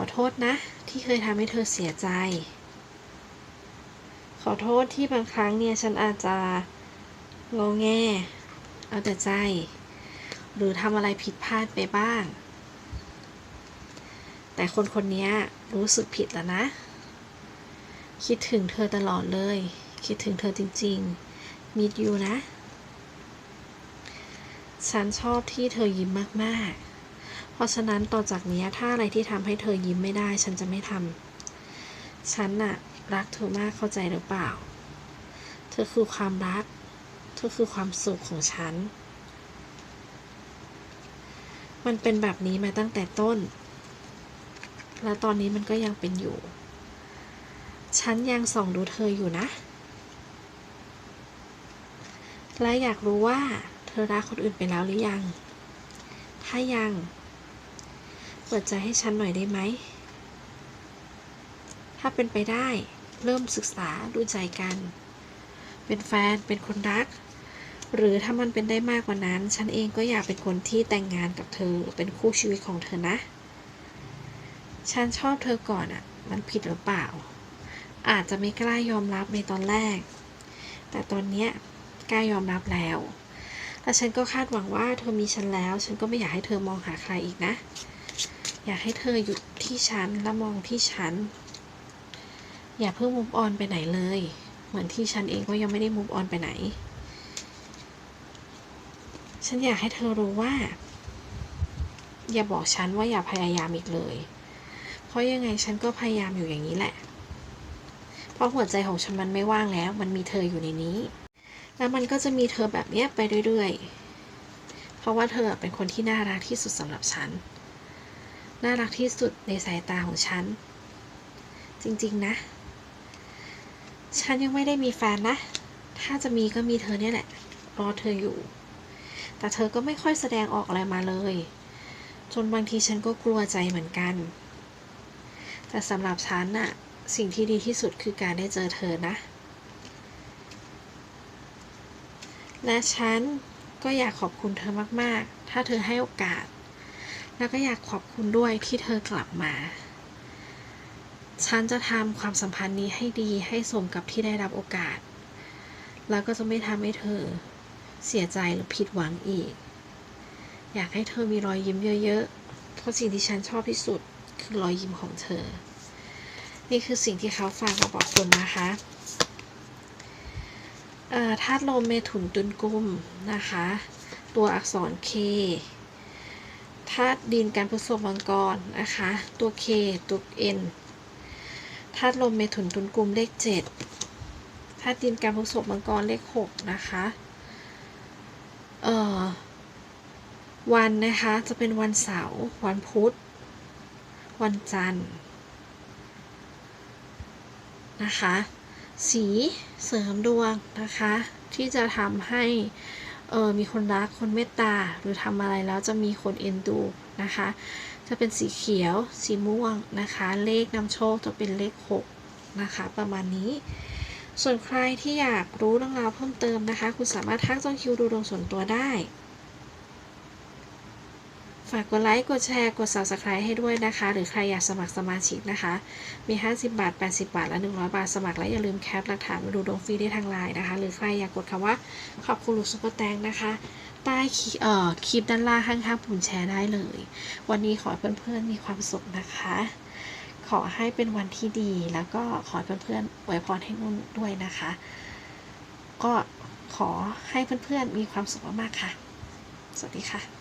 อโทษนะ ที่เคยทำให้เธอเสียใจ ขอโทษที่บางครั้งเนี่ยฉันอาจจะงอแงเอาแต่ใจ หรือทำอะไรผิดพลาดไปบ้าง แต่คนคนนี้รู้สึกผิดแล้วนะ คิดถึงเธอตลอดเลย คิดถึงเธอจริงๆมิดยูนะ ฉันชอบที่เธอยิ้มมากๆ เพราะฉะนั้นต่อจากนี้ถ้าอะไรที่ทำให้เธอยิ้มไม่ได้ ฉันจะไม่ทำฉันน่ะ รักเธอมากเข้าใจหรือเปล่า เธอคือความรัก เธอคือความสุขของฉัน มันเป็นแบบนี้มาตั้งแต่ต้น และตอนนี้มันก็ยังเป็นอยู่ ฉันยังส่องดูเธออยู่นะ และอยากรู้ว่าเธอรักคนอื่นไปแล้วหรือยัง ถ้ายัง เปิดใจให้ฉันหน่อยได้ไหม ถ้าเป็นไปได้ เริ่มศึกษาดูใจกัน เป็นแฟน เป็นคนรัก หรือถ้ามันเป็นได้มากกว่านั้น ฉันเองก็อยากเป็นคนที่แต่งงานกับเธอหรือเป็นคู่ชีวิตของเธอนะ ฉันชอบเธอก่อนอะ่ะ มันผิดหรือเปล่า อาจจะไม่กล้ายอมรับในตอนแรก แต่ตอนเนี้ยกล้ายอมรับแล้วและฉันก็คาดหวังว่าเธอมีฉันแล้ว ฉันก็ไม่อยากให้เธอมองหาใครอีกนะ อยากให้เธอหยุดที่ฉันและมองที่ฉัน อย่าเพิ่งมุฟออนไปไหนเลย เหมือนที่ฉันเองก็ยังไม่ได้มุฟออนไปไหน ฉันอยากให้เธอรู้ว่า อย่าบอกฉันว่าอย่าพยายามอีกเลย เพราะยังไงฉันก็พยายามอยู่อย่างนี้แหละ เพราะหัวใจของฉันมันไม่ว่างแล้ว มันมีเธออยู่ในนี้ แล้วมันก็จะมีเธอแบบเนี้ยไปเรื่อยๆ เพราะว่าเธอเป็นคนที่น่ารักที่สุดสำหรับฉัน น่ารักที่สุดในสายตาของฉัน จริงๆนะ ฉันยังไม่ได้มีแฟนนะ ถ้าจะมีก็มีเธอเนี่ยแหละ รอเธออยู่ แต่เธอก็ไม่ค่อยแสดงออกอะไรมาเลย จนบางทีฉันก็กลัวใจเหมือนกัน แต่สำหรับฉันน่ะ สิ่งที่ดีที่สุดคือการได้เจอเธอนะ และฉันก็อยากขอบคุณเธอมากๆ ถ้าเธอให้โอกาส แล้วก็อยากขอบคุณด้วยที่เธอกลับมา ฉันจะทำความสัมพันธ์นี้ให้ดีให้สมกับที่ได้รับโอกาส แล้วก็จะไม่ทำให้เธอเสียใจหรือผิดหวังอีก อยากให้เธอมีรอยยิ้มเยอะๆ เพราะสิ่งที่ฉันชอบที่สุดคือรอยยิ้มของเธอ นี่คือสิ่งที่เขาฝากมาบอกคุณนะคะอ่อธาตุลมเมถุนตุลกุมนะคะ ตัวอักษร K ธาตุดินการพฤษภมังกรนะคะ ตัว K ตัว N ธาตุลมเมถุนตุลกลุ่มเลข 7ธาตุดินการพฤษภมังกรเลข 6 นะคะเอ่อวันนะคะจะเป็นวันเสาร์วันพุธ วันจันทร์นะคะ สีเสริมดวงนะคะ ที่จะทำให้ เออมีคนรักคนเมตตา หรือทำอะไรแล้วจะมีคนเอ็นดูนะคะ จะเป็นสีเขียว สีม่วงนะคะ เลขนำโชคจะเป็นเลข 6 นะคะ ประมาณนี้ ส่วนใครที่อยากรู้เรื่องราวเพิ่มเติมนะคะ คุณสามารถทักจองคิวดูดวงส่วนตัวได้ ฝากกดไลค์ กดแชร์ กด subscribe ให้ด้วยนะคะ หรือใครอยากสมัครสมาชิกนะคะ มี 50 บาท 80 บาท และ 100 บาท สมัคร และอย่าลืมแคปหลักฐานมาดูดวงฟรีได้ทางไลน์นะคะ หรือใครอยากกดคำว่าขอบคุณหรือซุปเปอร์แตงนะคะ ใต้คลิเอ่อคลิปด้านล่างข้างๆปุ่มแชร์ได้เลย วันนี้ขอเพื่อนๆมีความสุขนะคะ ขอให้เป็นวันที่ดี แล้วก็ขอเพื่อนๆอวยพรให้นุ่นด้วยนะคะ ก็ขอให้เพื่อนๆมีความสุขมากๆค่ะ สวัสดีค่ะ